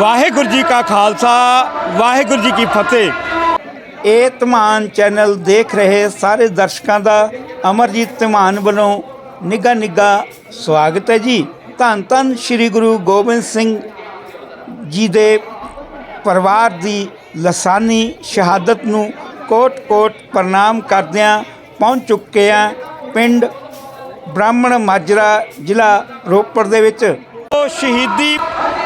ਵਾਹਿਗੁਰੂ ਜੀ ਕਾ ਖਾਲਸਾ ਵਾਹਿਗੁਰੂ ਜੀ ਕੀ ਫਤਿਹ। ਇਹ ਧਮਾਨ ਚੈਨਲ ਦੇਖ ਰਹੇ ਸਾਰੇ ਦਰਸ਼ਕਾਂ ਦਾ ਅਮਰਜੀਤ ਧਮਾਨ ਵੱਲੋਂ ਨਿੱਘਾ ਨਿੱਘਾ ਸਵਾਗਤ ਹੈ ਜੀ। ਧੰਨ ਧੰਨ ਸ੍ਰੀ ਗੁਰੂ ਗੋਬਿੰਦ ਸਿੰਘ ਜੀ ਦੇ ਪਰਿਵਾਰ ਦੀ ਲਸਾਨੀ ਸ਼ਹਾਦਤ ਨੂੰ ਕੋਟ-ਕੋਟ ਪ੍ਰਣਾਮ ਕਰਦਿਆਂ ਪਹੁੰਚ ਚੁੱਕੇ ਆ ਪਿੰਡ ਬ੍ਰਾਹਮਣ ਮਾਜਰਾ ਜ਼ਿਲ੍ਹਾ ਰੋਪੜ ਦੇ ਵਿੱਚ। ਉਹ ਸ਼ਹੀਦੀ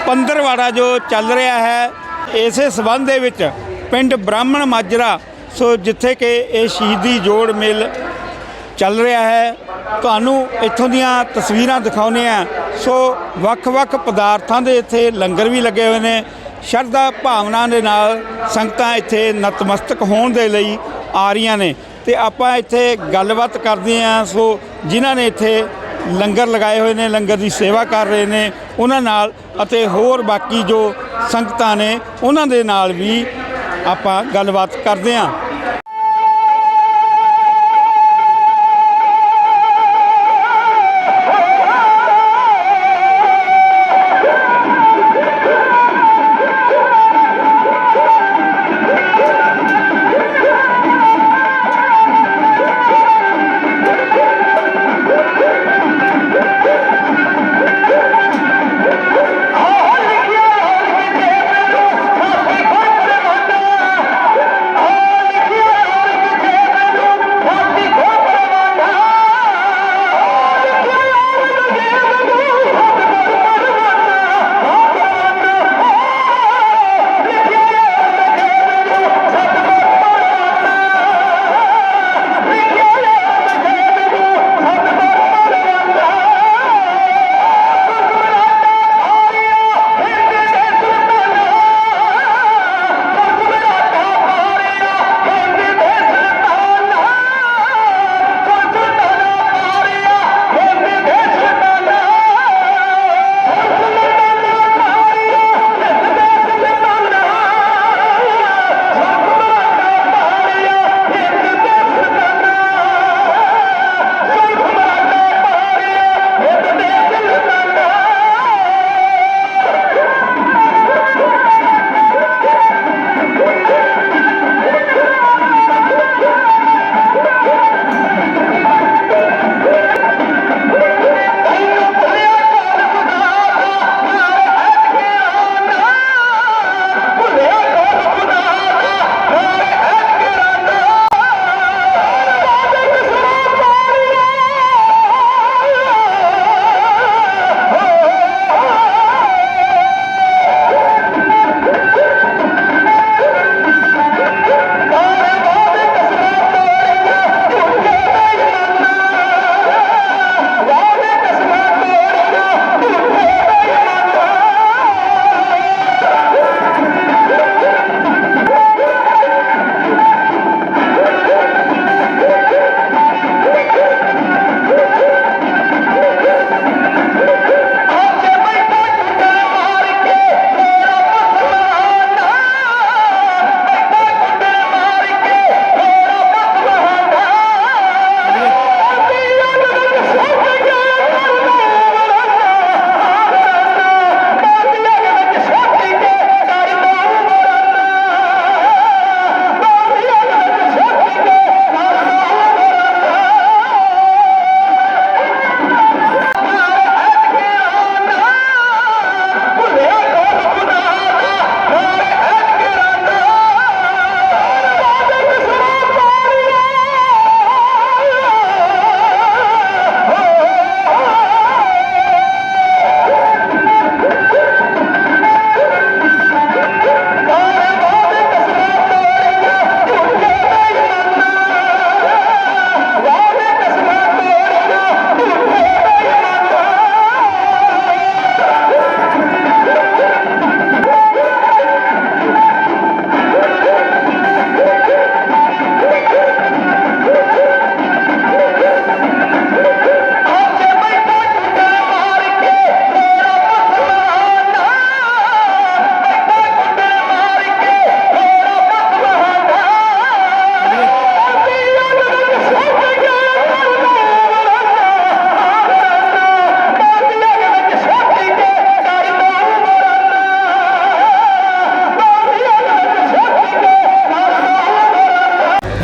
ਪੰਦਰਵਾੜਾ ਜੋ ਚੱਲ ਰਿਹਾ ਹੈ, ਇਸੇ ਸਬੰਧ ਦੇ ਵਿੱਚ ਪਿੰਡ ਬ੍ਰਾਹਮਣ ਮਾਜਰਾ, ਸੋ ਜਿੱਥੇ ਕਿ ਇਹ ਸ਼ਹੀਦੀ ਜੋੜ ਮੇਲ ਚੱਲ ਰਿਹਾ ਹੈ, ਤੁਹਾਨੂੰ ਇੱਥੋਂ ਦੀਆਂ ਤਸਵੀਰਾਂ ਦਿਖਾਉਂਦੇ ਆ ਸੋ ਵੱਖ-ਵੱਖ ਪਦਾਰਥਾਂ ਦੇ ਇੱਥੇ ਲੰਗਰ ਵੀ ਲੱਗੇ ਹੋਏ ਨੇ। ਸ਼ਰਧਾ ਭਾਵਨਾ ਦੇ ਨਾਲ ਸੰਗਤਾਂ ਇੱਥੇ ਨਤਮਸਤਕ ਹੋਣ ਦੇ ਲਈ ਆ ਰਹੀਆਂ ਨੇ। ਤੇ ਆਪਾਂ ਇੱਥੇ ਗੱਲਬਾਤ ਕਰਦੇ ਆ ਸੋ ਜਿਨ੍ਹਾਂ ਨੇ ਇੱਥੇ ਲੰਗਰ ਲਗਾਏ ਹੋਏ ਨੇ, ਲੰਗਰ ਦੀ ਸੇਵਾ ਕਰ ਰਹੇ ਨੇ ਉਹਨਾਂ ਨਾਲ ਅਤੇ ਹੋਰ ਬਾਕੀ ਜੋ ਸੰਗਤਾਂ ਨੇ ਉਹਨਾਂ ਦੇ ਨਾਲ ਵੀ ਆਪਾਂ ਗੱਲਬਾਤ ਕਰਦੇ ਹਾਂ।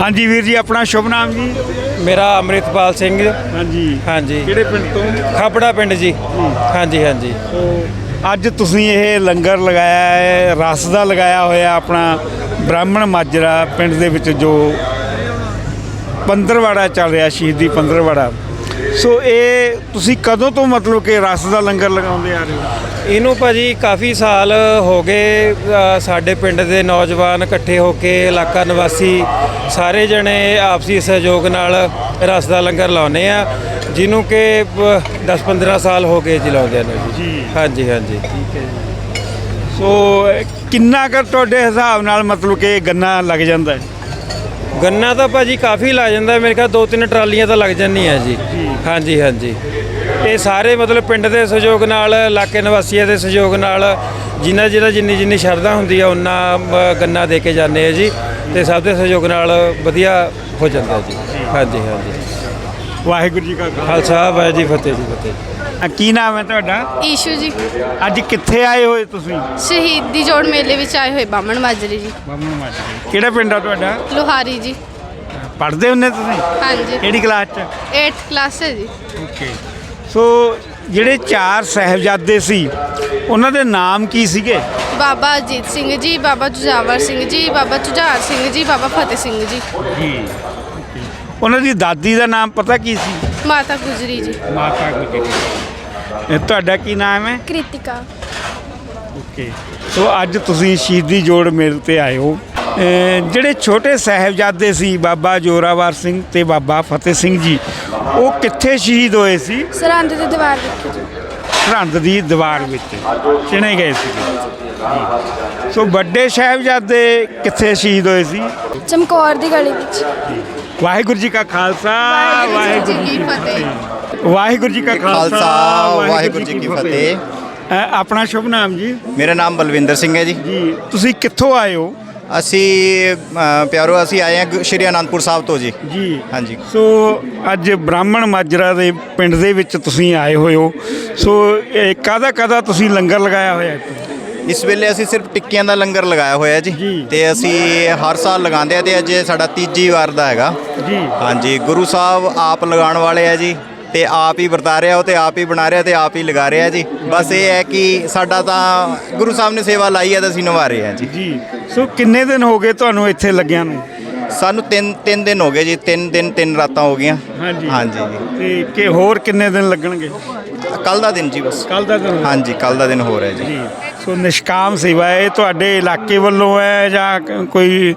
ਹਾਂਜੀ ਵੀਰ ਜੀ ਆਪਣਾ ਸ਼ੁਭ ਨਾਮ ਜੀ? ਮੇਰਾ ਅੰਮ੍ਰਿਤਪਾਲ ਸਿੰਘ। ਹਾਂਜੀ। ਹਾਂਜੀ। ਕਿਹੜੇ ਪਿੰਡ ਤੋਂ? ਖਾਪੜਾ ਪਿੰਡ ਜੀ। ਹਾਂਜੀ ਹਾਂਜੀ। ਅੱਜ ਤੁਸੀਂ ਇਹ ਲੰਗਰ ਲਗਾਇਆ ਹੈ ਰਸ ਦਾ ਲਗਾਇਆ ਹੋਇਆ ਆਪਣਾ ਬ੍ਰਾਹਮਣ ਮਾਜਰਾ ਪਿੰਡ ਦੇ ਵਿੱਚ ਜੋ ਪੰਦਰਵਾੜਾ ਚੱਲ ਰਿਹਾ ਸ਼ਹੀਦੀ ਪੰਦਰਵਾੜਾ। ਸੋ ਇਹ ਤੁਸੀਂ ਕਦੋਂ ਤੋਂ ਮਤਲਬ ਕਿ ਰਸ ਦਾ ਲੰਗਰ ਲਗਾਉਂਦੇ ਆ ਰਹੇ ਹੋ? ਇਹਨੂੰ ਭਾਜੀ ਕਾਫੀ ਸਾਲ ਹੋ ਗਏ ਸਾਡੇ ਪਿੰਡ ਦੇ ਨੌਜਵਾਨ ਇਕੱਠੇ ਹੋ ਕੇ ਇਲਾਕਾ ਨਿਵਾਸੀ ਸਾਰੇ ਜਣੇ ਆਪਸੀ ਸਹਿਯੋਗ ਨਾਲ ਰਸ ਦਾ ਲੰਗਰ ਲਾਉਨੇ ਆ ਜਿਹਨੂੰ ਕਿ 10-15 ਸਾਲ ਹੋ ਗਏ ਜੀ ਲਾਉਂਦੇ ਨੇ ਜੀ। ਜੀ। ਹਾਂਜੀ ਹਾਂਜੀ। ਸੋ ਕਿੰਨਾ ਕਰ ਤੁਹਾਡੇ ਹਿਸਾਬ ਨਾਲ ਮਤਲਬ ਕਿ ਗੰਨਾ ਲੱਗ ਜਾਂਦਾ ਹੈ? ਗੰਨਾ ਤਾਂ ਭਾਜੀ ਕਾਫੀ ਲੱਗ ਜਾਂਦਾ ਮੇਰੇ ਖਿਆਲ ਦੋ ਤਿੰਨ ਟਰਾਲੀਆਂ ਤਾਂ ਲੱਗ ਜਾਂਦੀਆਂ ਜੀ। ਹਾਂਜੀ ਹਾਂਜੀ। ਇਹ ਸਾਰੇ ਮਤਲਬ ਪਿੰਡ ਦੇ ਸਹਿਯੋਗ ਨਾਲ ਇਲਾਕੇ ਨਿਵਾਸੀਆਂ ਦੇ ਸਹਿਯੋਗ ਨਾਲ ਜਿੰਨਾ ਜਿਹੜਾ ਜਿੰਨੀ ਜਿੰਨੀ ਸ਼ਰਧਾ ਹੁੰਦੀ ਆ ਉਹਨਾਂ ਗੰਨਾ ਦੇ ਕੇ ਜਾਂਦੇ ਆ ਜੀ। ਤੇ ਸਭ ਦੇ ਸਹਿਯੋਗ ਨਾਲ ਵਧੀਆ ਹੋ ਜਾਂਦਾ ਜੀ। ਹਾਂਜੀ ਹਾਂਜੀ। ਵਾਹਿਗੁਰੂ ਜੀ ਕਾ ਖਾਲਸਾ। ਵਾਹਿਗੁਰੂ ਜੀ ਫਤਿਹ ਜੀ ਫਤਿਹ ਅ, ਕੀ ਨਾਮ ਹੈ ਤੁਹਾਡਾ? ਈਸ਼ੂ ਜੀ। ਅੱਜ ਕਿੱਥੇ ਆਏ ਹੋਏ ਤੁਸੀਂ? ਸ਼ਹੀਦੀ ਜੋੜ ਮੇਲੇ ਵਿੱਚ ਆਏ ਹੋਏ ਬਾਮਣ ਮਾਜਰੀ ਜੀ। ਬਾਮਣ ਮਾਜਰੇ। ਕਿਹੜਾ ਪਿੰਡ ਆ ਤੁਹਾਡਾ? ਲੋਹਾਰੀ ਜੀ। ਪੜ੍ਹਦੇ ਹੁੰਦੇ ਤੁਸੀਂ? ਹਾਂਜੀ। ਕਿਹੜੀ ਕਲਾਸ 'ਚ? 8th ਕਲਾਸ ਹੈ ਜੀ। ਓਕੇ ਸੋ ਜਿਹੜੇ ਚਾਰ ਸਹਿਬਜ਼ਾਦੇ ਸੀ ਉਹਨਾਂ ਦੇ ਨਾਮ ਕੀ ਸੀਗੇ? ਬਾਬਾ ਅਜੀਤ ਸਿੰਘ ਜੀ ਬਾਬਾ ਜੁਝਾਵਰ ਸਿੰਘ ਜੀ ਬਾਬਾ ਜੁਝਾਰ ਸਿੰਘ ਜੀ ਬਾਬਾ ਫਤਿਹ ਸਿੰਘ ਜੀ। ਜੀ। ਉਹਨਾਂ ਦੀ ਦਾਦੀ ਦਾ ਨਾਮ ਪਤਾ ਕੀ ਸੀ? ਮਾਤਾ ਗੁਜਰੀ ਜੀ। ਮਾਤਾ ਗੁਜਰੀ ਇਹ ਤੁਹਾਡਾ ਕੀ ਨਾਮ ਹੈ? ਕ੍ਰਿਤਿਕਾ। ਓਕੇ। ਸੋ ਅੱਜ ਤੁਸੀਂ ਸ਼ਹੀਦੀ ਜੋੜ ਮੇਲ ਤੇ ਆਏ ਹੋ। ਅਹ ਜਿਹੜੇ ਛੋਟੇ ਸਾਹਿਬਜ਼ਾਦੇ ਸੀ ਬਾਬਾ ਜੋਰਾਵਰ ਸਿੰਘ ਤੇ ਬਾਬਾ ਫਤਿਹ ਸਿੰਘ ਜੀ ਉਹ ਕਿੱਥੇ ਸ਼ਹੀਦ ਹੋਏ ਸੀ? ਸਰਹੰਦ ਦੀ ਦੀਵਾਰ ਦੇਖੀ ਜੀ ਸਰਹੰਦ ਦੀ ਦੀਵਾਰ ਵਿੱਚ। ਚਿਣੇ ਗਏ ਸੀ। ਸੋ ਵੱਡੇ ਸਾਹਿਬਜ਼ਾਦੇ ਕਿੱਥੇ ਸ਼ਹੀਦ ਹੋਏ ਸੀ? ਚਮਕੌਰ ਦੀ ਗਲੀ ਵਿੱਚ। ਵਾਹਿਗੁਰੂ ਜੀ ਕਾ ਖਾਲਸਾ ਵਾਹਿਗੁਰੂ ਜੀ ਕੀ ਫਤਿਹ। ਵਾਹਿਗੁਰੂ ਜੀ ਕਾ ਖਾਲਸਾ ਵਾਹਿਗੁਰੂ ਜੀ ਕੀ ਫਤਿਹ। ਅ, ਆਪਣਾ ਸ਼ੁਭ ਨਾਮ ਜੀ? ਮੇਰਾ ਨਾਮ ਬਲਵਿੰਦਰ ਸਿੰਘ ਹੈ ਜੀ। ਜੀ ਤੁਸੀਂ ਕਿੱਥੋਂ ਆਏ ਹੋ? ਅਸੀਂ ਅ, ਪਿਆਰੋ ਅਸੀਂ ਆਏ ਹਾਂ ਸ਼੍ਰੀ ਅਨੰਦਪੁਰ ਸਾਹਿਬ ਤੋਂ ਜੀ। ਜੀ। ਹਾਂਜੀ। ਸੋ ਅੱਜ ਬ੍ਰਾਹਮਣ ਮਾਜਰਾ ਦੇ ਪਿੰਡ ਦੇ ਵਿੱਚ ਤੁਸੀਂ ਆਏ ਹੋਏ ਹੋ। ਸੋ ਇਹ ਕਾਹਦਾ ਕਾਹਦਾ ਤੁਸੀਂ ਲੰਗਰ ਲਗਾਇਆ ਹੋਇਆ ਇੱਥੇ? ਇਸ ਵੇਲੇ ਅਸੀਂ ਸਿਰਫ ਟਿੱਕੀਆਂ ਦਾ ਲੰਗਰ ਲਗਾਇਆ ਹੋਇਆ ਜੀ। ਤੇ ਅਸੀਂ ਹਰ ਸਾਲ ਲਗਾਉਂਦੇ ਆ ਤੇ ਅੱਜ ਇਹ ਸਾਡਾ ਤੀਜੀ ਵਾਰ ਦਾ ਹੈਗਾ। ਜੀ। ਹਾਂਜੀ ਗੁਰੂ ਸਾਹਿਬ ਆਪ ਲਗਾਉਣ ਵਾਲੇ ਆ ਜੀ ਤੇ ਆਪ ਹੀ ਵਰਤਾ ਰਿਹਾ ਉਹ ਤੇ ਆਪ ਹੀ ਬਣਾ ਰਿਹਾ ਤੇ ਆਪ ਹੀ ਲਗਾ ਰਿਹਾ ਜੀ। ਬਸ ਇਹ ਹੈ ਕਿ ਸਾਡਾ ਤਾਂ ਗੁਰੂ ਸਾਹਿਬ ਨੇ ਸੇਵਾ ਲਾਈ ਹੈ ਤਾਂ ਅਸੀਂ ਨਿਭਾ ਰਹੇ ਹਾਂ ਜੀ। ਜੀ। ਸੋ ਕਿੰਨੇ ਦਿਨ ਹੋ ਗਏ ਤੁਹਾਨੂੰ ਇੱਥੇ ਲੱਗਿਆਂ ਨੂੰ? ਸਾਨੂੰ ਤਿੰਨ ਤਿੰਨ ਦਿਨ ਹੋ ਗਏ ਜੀ ਤਿੰਨ ਦਿਨ ਤਿੰਨ ਰਾਤਾਂ ਹੋ ਗਈਆਂ। ਹਾਂਜੀ। ਹਾਂਜੀ ਤੇ ਕਿ ਹੋਰ ਕਿੰਨੇ ਦਿਨ ਲੱਗਣਗੇ? ਕੱਲ ਦਾ ਦਿਨ ਜੀ ਬਸ। ਕੱਲ ਦਾ ਦਿਨ ਹਾਂਜੀ ਕੱਲ ਦਾ ਦਿਨ ਹੋ ਰਿਹਾ ਜੀ। ਜੀ। ਸੋ ਨਿਸ਼ਕਾਮ ਸੇਵਾ ਇਹ ਤੁਹਾਡੇ ਇਲਾਕੇ ਵੱਲੋਂ ਹੈ ਜਾਂ ਕ- ਕੋਈ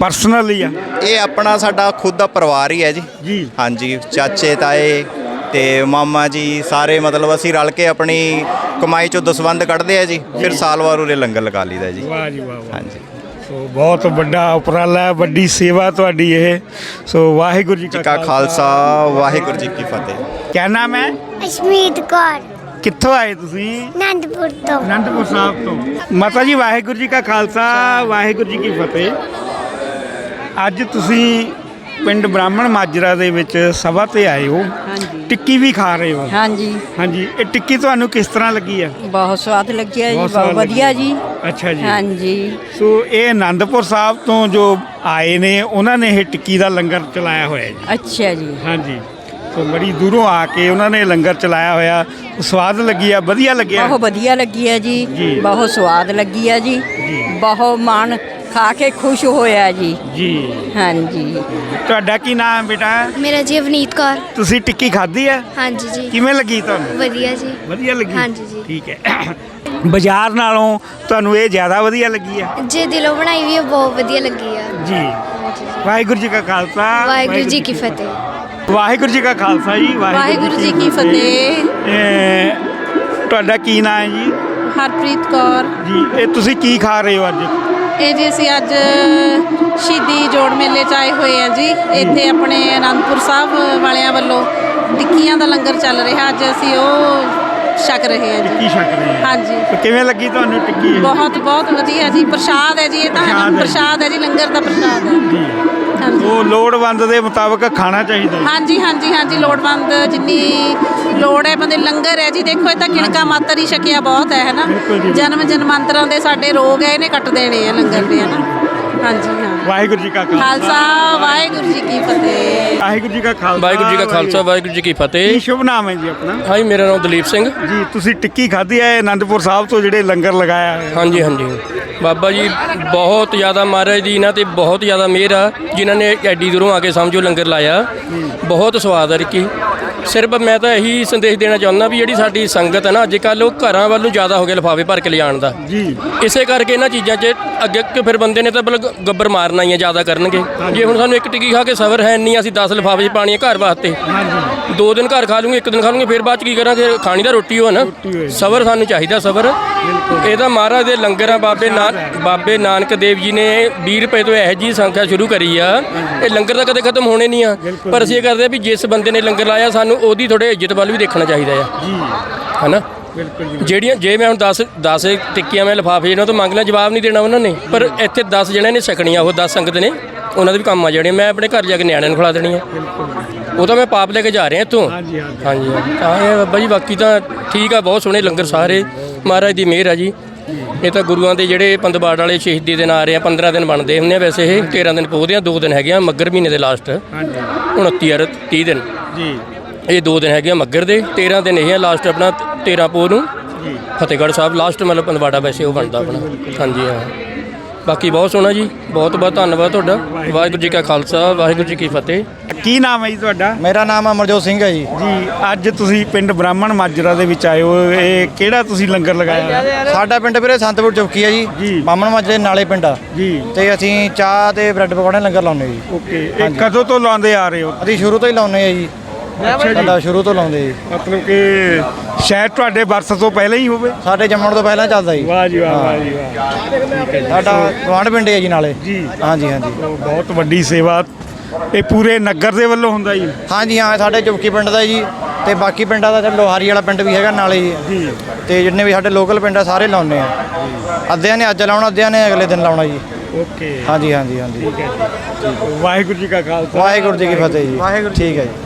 ਪਰਸਨਲ ਹੀ ਆ? ਇਹ ਆਪਣਾ ਸਾਡਾ ਖੁਦ ਦਾ ਪਰਿਵਾਰ ਹੀ ਹੈ ਜੀ। ਜੀ। ਹਾਂਜੀ ਚਾਚੇ ਤਾਏ ਤੇ ਮਾਮਾ ਜੀ ਸਾਰੇ ਮਤਲਬ ਅਸੀਂ ਰਲ ਕੇ ਆਪਣੀ ਕਮਾਈ ਚੋਂ ਦਸਵੰਦ ਕੱਢਦੇ ਆ ਜੀ ਫਿਰ ਸਾਲ ਵਾਰ ਉਰੇ ਲੰਗਰ ਲਗਾ ਲਈਦਾ ਜੀ। ਵਾਹ ਜੀ ਵਾਹ ਵਾਹ। ਹਾਂਜੀ। ਸੋ ਬਹੁਤ ਵੱਡਾ ਉਪਰਾਲਾ ਹੈ ਵੱਡੀ ਸੇਵਾ ਤੁਹਾਡੀ ਇਹ। ਸੋ ਵਾਹਿਗੁਰੂ ਜੀ ਜੀ ਕਾ ਖਾਲਸਾ ਵਾਹਿਗੁਰੂ ਜੀ ਕੀ ਫਤਿਹ। ਕਿਆ ਨਾਮ ਹੈ? ਅਸ਼ਮੀਤ ਕੌਰ। ਕਿੱਥੋਂ ਆਏ ਤੁਸੀਂ? ਆਨੰਦਪੁਰ ਤੋਂ। ਅਨੰਦਪੁਰ ਸਾਹਿਬ ਤੋਂ। ਮਾਤਾ ਜੀ ਵਾਹਿਗੁਰੂ ਜੀ ਕਾ ਖਾਲਸਾ ਵਾਹਿਗੁਰੂ ਜੀ ਕੀ ਫਤਿਹ। ਅੱਜ ਤੁਸੀਂ ਪਿੰਡ ਬ੍ਰਾਹਮਣ ਮਾਜਰਾ ਦੇ ਵਿੱਚ ਸਭਾ ਤੇ ਆਏ ਹੋ। ਹਾਂਜੀ। ਟਿੱਕੀ ਵੀ ਖਾ ਰਹੇ ਹੋ। ਹਾਂਜੀ। ਹਾਂਜੀ ਇਹ ਟਿੱਕੀ ਤੁਹਾਨੂੰ ਕਿਸ ਤਰ੍ਹਾਂ ਲੱਗੀ ਆ? ਬਹੁਤ ਸਵਾਦ ਲੱਗਿਆ ਜੀ ਬਹੁਤ ਬਹੁਤ ਸਵਾਦ ਵਧੀਆ ਲੱਗੀ। ਜੀ। ਅੱਛਾ ਜੀ। ਹਾਂਜੀ। ਸੋ ਇਹ ਆਨੰਦਪੁਰ ਸਾਹਿਬ ਤੋਂ ਜੋ ਆਏ ਨੇ ਉਹਨਾਂ ਨੇ ਇਹ ਟਿੱਕੀ ਦਾ ਲੰਗਰ ਚਲਾਇਆ ਹੋਇਆ ਜੀ। ਅੱਛਾ ਜੀ। ਹਾਂਜੀ। ਸੋ ਬੜੀ ਦੂਰੋਂ ਆ ਕੇ ਉਹਨਾਂ ਨੇ ਲੰਗਰ ਚਲਾਇਆ ਹੋਇਆ। ਸਵਾਦ ਲੱਗੀ ਆ ਵਧੀਆ ਲੱਗਿਆ। ਬਹੁਤ ਵਧੀਆ ਲੱਗੀ ਹੈ ਜੀ। ਜੀ। ਬਹੁਤ ਸਵਾਦ ਲੱਗੀ ਹੈ ਜੀ। ਜੀ। ਬਹੁਤ ਮਨ ਖਾ ਕੇ ਖੁਸ਼ ਹੋਇਆ ਜੀ। ਜੀ। ਹਾਂਜੀ। ਤੁਹਾਡਾ ਕੀ ਨਾਮ ਬੇਟਾ? ਮੇਰਾ ਜੀ ਅਵਨੀਤ ਕੌਰ। ਤੁਸੀਂ ਟਿੱਕੀ ਖਾਧੀ ਹੈ ਹਾਂਜੀ ਜੀ। ਕਿਵੇਂ ਲੱਗੀ ਤੁਹਾਨੂੰ? ਵਧੀਆ ਜੀ। ਵਧੀਆ ਲੱਗੀ? ਹਾਂਜੀ ਜੀ। ਠੀਕ ਹੈ। ਬਾਜ਼ਾਰ ਨਾਲੋਂ ਤੁਹਾਨੂੰ ਇਹ ਜ਼ਿਆਦਾ ਵਧੀਆ ਲੱਗੀ ਹੈ ਜੇ ਦਿਲੋਂ ਬਣਾਈ ਵੀ ਬਹੁਤ ਵਧੀਆ ਲੱਗੀ ਆ। ਜੀ। ਵਾਹਿਗੁਰੂ ਜੀ ਕਾ ਖਾਲਸਾ। ਵਾਹਿਗੁਰੂ ਜੀ ਕੀ ਫਤਿਹ। ਵਾਹਿਗੁਰੂ ਜੀ ਕਾ ਖਾਲਸਾ ਜੀ ਵਾਹਿਗੁਰੂ ਜੀ ਕੀ ਫਤਿਹ। ਇਹ ਤੁਹਾਡਾ ਕੀ ਨਾਮ ਹੈ ਜੀ? ਹਰਪ੍ਰੀਤ ਕੌਰ। ਜੀ ਇਹ ਤੁਸੀਂ ਕੀ ਖਾ ਰਹੇ ਹੋ ਅੱਜ? ਇਹ ਜੀ ਅਸੀਂ ਅੱਜ ਸ਼ਹੀਦੀ ਜੋੜ ਮੇਲੇ 'ਚ ਆਏ ਹੋਏ ਆ ਜੀ। ਇੱਥੇ ਆਪਣੇ ਅਨੰਦਪੁਰ ਸਾਹਿਬ ਵਾਲਿਆਂ ਵੱਲੋਂ ਟਿੱਕੀਆਂ ਦਾ ਲੰਗਰ ਚੱਲ ਰਿਹਾ। ਅੱਜ ਅਸੀਂ ਉਹ ਛਕ ਰਹੇ ਹਾਂ ਜੀ। ਕੀ ਛਕ ਰਹੇ ਹੋ ਹਾਂਜੀ। ਤੇ ਕਿਵੇਂ ਲੱਗੀ ਤੁਹਾਨੂੰ ਟਿੱਕੀ? ਬਹੁਤ ਬਹੁਤ ਵਧੀਆ ਜੀ। ਪ੍ਰਸ਼ਾਦ ਹੈ ਜੀ ਇਹ ਤਾਂ ਪ੍ਰਸ਼ਾਦ ਹੈ। ਪ੍ਰਸ਼ਾਦ ਹੈ ਜੀ ਲੰਗਰ ਦਾ ਪ੍ਰਸ਼ਾਦ ਹੈ। ਜੀ। ਹਾਂਜੀ। ਉਹ ਲੋੜਵੰਦ ਦੇ ਮੁਤਾਬਕ ਖਾਣਾ ਚਾਹੀਦਾ ਹੈ। ਹਾਂਜੀ ਹਾਂਜੀ ਹਾਂਜੀ ਲੋੜਵੰਦ ਜਿੰਨੀ ਲੋੜ ਹੈ ਬੰਦੇ ਲੰਗਰ ਹੈ ਜੀ। ਦੇਖੋ ਇਹ ਤਾਂ ਕਿਣਕਾ ਮਾਤਰ ਹੀ ਛਕਿਆ ਬਹੁਤ ਹੈ ਹਨਾ? ਬਿਲਕੁਲ ਜੀ। ਜਨਮ ਜਨਮਾਂਤਰਾਂ ਦੇ ਸਾਡੇ ਰੋਗ ਹੈ ਇਹਨੇ ਕੱਟ ਦੇਣੇ ਆ ਲੰਗਰ ਦੇ ਹਨਾ? ਹਾਂਜੀ ਹਾਂ। ਵਾਹਿਗੁਰੂ ਜੀ ਕਾ ਖਾਲਸਾ। ਖਾਲਸਾ ਵਾਹਿਗੁਰੂ ਜੀ ਕੀ ਫਤਿਹ। ਵਾਹਿਗੁਰੂ ਜੀ ਕਾ ਖਾਲਸਾ ਵਾਹਿਗੁਰੂ ਜੀ ਕਾ ਖਾਲਸਾ ਵਾਹਿਗੁਰੂ। ਜੀ ਕੀ ਕੀ ਫਤਿਹ ਸ਼ੁਭ ਨਾਮ ਹੈ ਜੀ ਆਪਣਾ? ਹਾਂਜੀ ਮੇਰਾ ਨਾਮ ਦਲੀਪ ਸਿੰਘ। ਜੀ ਤੁਸੀਂ ਟਿੱਕੀ ਖਾਧੀ ਹੈ ਆਨੰਦਪੁਰ ਸਾਹਿਬ ਤੋਂ ਜਿਹੜੇ ਲੰਗਰ ਲਗਾਇਆ ਹਾਂਜੀ ਹਾਂਜੀ। ਬਾਬਾ ਜੀ, ਬਹੁਤ ਜ਼ਿਆਦਾ ਮਹਾਰਾਜ ਜੀ ਇਹਨਾਂ ਤੇ ਬਹੁਤ ਜ਼ਿਆਦਾ ਮਿਹਰ ਆ, ਜਿਨ੍ਹਾਂ ਨੇ ਐਡੀ ਦੂਰੋਂ ਆ ਕੇ ਸਮਝੋ ਲੰਗਰ ਲਾਇਆ। ਬਹੁਤ ਸਵਾਦ ਆ, ਰਿੱਕੀ। ਸਿਰਫ ਮੈਂ ਤਾਂ ਇਹੀ ਸੰਦੇਸ਼ ਦੇਣਾ ਚਾਹੁੰਦਾ ਵੀ ਜਿਹੜੀ ਸਾਡੀ ਸੰਗਤ ਹੈ ਨਾ ਅੱਜ ਕੱਲ੍ਹ ਉਹ ਘਰਾਂ ਵੱਲ ਨੂੰ ਜ਼ਿਆਦਾ ਹੋ ਗਿਆ ਲਿਫਾਫੇ ਭਰ ਕੇ ਲਿਜਾਣ ਦਾ। ਜੀ। ਇਸੇ ਕਰਕੇ ਇਹਨਾਂ ਚੀਜ਼ਾਂ 'ਚ ਅੱਗੇ ਕਿ ਫਿਰ ਬੰਦੇ ਨੇ ਤਾਂ ਬਲ ਗੱਬਰ ਮਾਰਨਾ ਹੀ ਆ ਜ਼ਿਆਦਾ ਕਰਨਗੇ। ਜੇ ਹੁਣ ਸਾਨੂੰ ਇੱਕ ਟਿੱਕੀ ਖਾ ਕੇ ਸਬਰ ਹੈ ਨਹੀਂ ਅਸੀਂ 10 ਲਿਫਾਫੇ 'ਚ ਪਾਣੀ ਹੈ ਘਰ ਵਾਸਤੇ। ਦੋ ਦਿਨ ਘਰ ਖਾ ਲੂੰਗੇ ਇੱਕ ਦਿਨ ਖਾ ਲੂੰਗੇ ਫਿਰ ਬਾਅਦ 'ਚ ਕੀ ਕਰਾਂਗੇ? ਖਾਣੀ ਤਾਂ ਰੋਟੀ ਹੋ ਨਾ। ਸਬਰ ਸਾਨੂੰ ਚਾਹੀਦਾ ਸਬਰ ਇਹਦਾ ਮਹਾਰਾਜ ਦੇ ਲੰਗਰ ਆ ਬਾਬੇ ਨਾਨ ਬਾਬੇ ਨਾਨਕ ਦੇਵ ਜੀ ਨੇ 20 ਰੁਪਏ ਤੋਂ ਇਹੋ ਜੀ ਸੰਖਿਆ ਸ਼ੁਰੂ ਕਰੀ ਆ। ਇਹ ਲੰਗਰ ਤਾਂ ਕਦੇ ਖਤਮ ਹੋਣੇ ਨਹੀਂ ਆ। ਪਰ ਅਸੀਂ ਇਹ ਕਰਦੇ ਆ ਵੀ ਜਿਸ ਬੰਦੇ ਨੇ ਲੰਗਰ ਲਾਇਆ ਸਾਨੂੰ ਉਹਦੀ ਥੋੜੇ ਇੱਜ਼ਤ ਵੱਲ ਵੀ ਦੇਖਣਾ ਚਾਹੀਦਾ ਆ। ਜੀ। ਹਨਾ? ਜਿਹੜੀਆਂ ਜੇ ਮੈਂ ਹੁਣ 10 10 ਟਿੱਕੀਆਂ ਮੈਂ ਲਿਫਾਫੇ ਇਹਨਾਂ ਤੋਂ ਮੰਗ ਲਿਆ ਜਵਾਬ ਨਹੀਂ ਦੇਣਾ ਉਹਨਾਂ ਨੇ। ਪਰ ਇੱਥੇ 10 ਜਣਿਆਂ ਨੇ ਛਕਣੀਆਂ ਉਹ 10 ਸੰਗਤ ਨੇ ਉਹਨਾਂ ਦੇ ਵੀ ਕੰਮ ਆ ਜਾਣੇ ਮੈਂ ਆਪਣੇ ਘਰ ਜਾ ਕੇ ਨਿਆਣਿਆਂ ਨੂੰ ਖਿਲਾ ਦੇਣੀਆਂ ਉਹ ਤਾਂ ਮੈਂ ਪਾਪ ਲੈ ਕੇ ਜਾ ਰਿਹਾ ਇੱਥੋਂ। ਹਾਂਜੀ, ਹਾਂਜੀ। ਤਾਂ ਇਹ ਬਾਬਾ ਜੀ ਬਾਕੀ ਤਾਂ ਠੀਕ ਆ ਬਹੁਤ ਸੋਹਣੇ ਲੰਗਰ ਸਾਰੇ। ਮਹਾਰਾਜ ਦੀ ਮਿਹਰ ਆ ਜੀ। ਇਹ ਤਾਂ ਗੁਰੂਆਂ ਦੇ ਜਿਹੜੇ ਪੰਦਬਾੜ ਵਾਲੇ ਸ਼ਹੀਦੀ ਦਿਨ ਆ ਰਹੇ ਆ 15 ਦਿਨ ਬਣਦੇ ਹੁੰਦੇ ਆ ਵੈਸੇ ਇਹ 13 ਦਿਨ ਪੋਹਦੇ ਆ 2 ਦਿਨ ਹੈਗੇ ਆ ਮੱਗਰ ਮਹੀਨੇ ਦੇ ਲਾਸਟ ਹਾਂਜੀ। 29 ਅਰ 30 ਦਿਨ। ਜੀ। ਇਹ ਦੋ ਦਿਨ ਹੈਗੇ ਆ ਮੱਗਰ ਦੇ 13 ਦਿਨ ਇਹ ਆ ਲਾਸਟ ਆਪਣਾ 13 ਪੋਹ ਨੂੰ। ਫਤਿਹਗੜ੍ਹ ਸਾਹਿਬ ਲਾਸਟ ਮਤਲਬ ਪੰਦਵਾੜਾ ਵੈਸੇ ਉਹ ਬਣਦਾ ਆਪਣਾ। ਹਾਂਜੀ ਹਾਂ। ਬਾਕੀ ਬਹੁਤ ਸੋਹਣਾ ਜੀ ਬਹੁਤ ਬਹੁਤ ਧੰਨਵਾਦ ਤੁਹਾਡਾ। ਵਾਹਿਗੁਰੂ ਜੀ ਕਾ ਖਾਲਸਾ ਵਾਹਿਗੁਰੂ ਜੀ ਕੀ ਫਤਿਹ। ਕੀ ਨਾਮ ਹੈ ਜੀ ਤੁਹਾਡਾ? ਮੇਰਾ ਨਾਮ ਅਮਰਜੋਤ ਸਿੰਘ ਹੈ ਜੀ। ਜੀ ਅੱਜ ਤੁਸੀਂ ਪਿੰਡ ਬ੍ਰਾਹਮਣ ਮਾਜਰਾ ਦੇ ਵਿੱਚ ਆਏ ਹੋ। ਇਹ ਕਿਹੜਾ ਤੁਸੀਂ ਲੰਗਰ ਲਗਾਇਆ ਸਾਡਾ ਪਿੰਡ ਵੀਰੇ ਸੰਤਪੁਰ ਚੌਕੀ ਹੈ ਜੀ। ਜੀ। ਮਾਮਨ ਮਾਜਰੇ ਨਾਲੇ ਪਿੰਡ ਆ। ਜੀ। ਤੇ ਅਸੀਂ ਚਾਹ ਤੇ ਬ੍ਰੈਡ ਪਕੌੜੇ ਲੰਗਰ ਲਾਉਂਦੇ ਜੀ। ਓਕੇ। ਇਹ ਕਦੋਂ ਤੋਂ ਲਾਉਂਦੇ ਆ ਰਹੇ ਹੋ? ਅਸੀਂ ਸ਼ੁਰੂ ਤੋਂ ਹੀ ਲਾਉਂਦੇ ਆ ਜੀ। ਸਾਡਾ ਸ਼ੁਰੂ ਤੋਂ ਲਾਉਂਦੇ ਜੀ। ਮਤਲਬ ਕਿ ਸ਼ਾਇਦ ਤੁਹਾਡੇ ਵਰਸ ਤੋਂ ਪਹਿਲਾਂ ਹੀ ਹੋਵੇ? ਸਾਡੇ ਜੰਮਣ ਤੋਂ ਪਹਿਲਾਂ ਚੱਲਦਾ ਜੀ। ਵਾਹ ਜੀ ਵਾਹ ਵਾਹ ਜੀ ਵਾਹ। ਸਾਡਾ ਗਵਾਂਢ ਪਿੰਡ ਹੈ ਜੀ ਨਾਲੇ। ਜੀ। ਹਾਂਜੀ ਹਾਂਜੀ। ਬਹੁਤ ਵੱਡੀ ਸੇਵਾ। ਇਹ ਪੂਰੇ ਨਗਰ ਦੇ ਵੱਲੋਂ ਹੁੰਦਾ ਜੀ? ਹਾਂਜੀ ਹਾਂ ਸਾਡੇ ਚੌਕੀ ਪਿੰਡ ਦਾ ਜੀ ਤੇ ਬਾਕੀ ਪਿੰਡਾਂ ਦਾ ਲੋਹਾਰੀ ਵਾਲਾ ਪਿੰਡ ਵੀ ਹੈਗਾ ਨਾਲੇ ਜੀ। ਤੇ ਜਿੰਨੇ ਵੀ ਸਾਡੇ ਲੋਕਲ ਪਿੰਡ ਆ ਸਾਰੇ ਲਾਉਂਦੇ ਆ। ਅੱਧਿਆਂ ਨੇ ਅੱਜ ਲਾਉਣਾ ਅੱਧਿਆਂ ਨੇ ਅਗਲੇ ਦਿਨ ਲਾਉਣਾ ਜੀ। ਓਕੇ ਹਾਂਜੀ ਹਾਂਜੀ ਹਾਂਜੀ। ਵਾਹਿਗੁਰੂ ਜੀ ਕਾ ਖਾਲਸਾ। ਵਾਹਿਗੁਰੂ ਜੀ ਕੀ ਫਤਿਹ ਜੀ। ਵਾਹਿਗੁਰੂ ਠੀਕ ਹੈ ਜੀ।